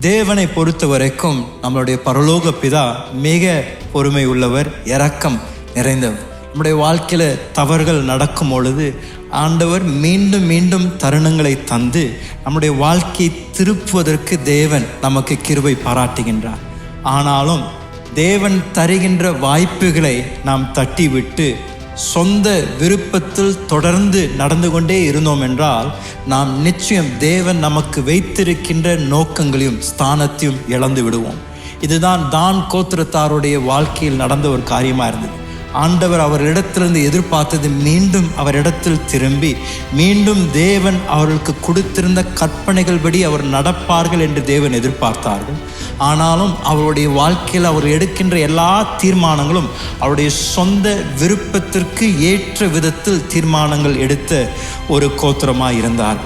தேவனை பொறுத்த வரைக்கும் நம்மளுடைய பரலோக பிதா மிக பொறுமை உள்ளவர் இரக்கம் நிறைந்தவர். நம்முடைய வாழ்க்கையில் தவறுகள் நடக்கும் பொழுது ஆண்டவர் மீண்டும் மீண்டும் தருணங்களை தந்து நம்முடைய வாழ்க்கையை திருப்புவதற்கு தேவன் நமக்கு கிருபை பாராட்டுகின்றார். ஆனாலும் தேவன் தருகின்ற வாய்ப்புகளை நாம் தட்டிவிட்டு சொந்த விருப்பத்தில் தொடர்ந்து நடந்து கொண்டே இருந்தோம் என்றால் நாம் நிச்சயம் தேவன் நமக்கு வைத்திருக்கின்ற நோக்கங்களையும் ஸ்தானத்தையும் இழந்து விடுவோம். இதுதான் தான் கோத்திரத்தாருடைய வாழ்க்கையில் நடந்த ஒரு காரியமாக இருந்தது. ஆண்டவர் அவரிடத்திலிருந்து எதிர்பார்த்தது மீண்டும் அவரிடத்தில் திரும்பி மீண்டும் தேவன் அவர்களுக்கு கொடுத்திருந்த கற்பனைகள் படி அவர் நடப்பார்கள் என்று தேவன் எதிர்பார்த்தார்கள். ஆனாலும் அவருடைய வாழ்க்கையில் அவர் எடுக்கின்ற எல்லா தீர்மானங்களும் அவருடைய சொந்த விருப்பத்திற்கு ஏற்ற விதத்தில் தீர்மானங்கள் எடுத்த ஒரு கோத்திரமாக இருந்தார்.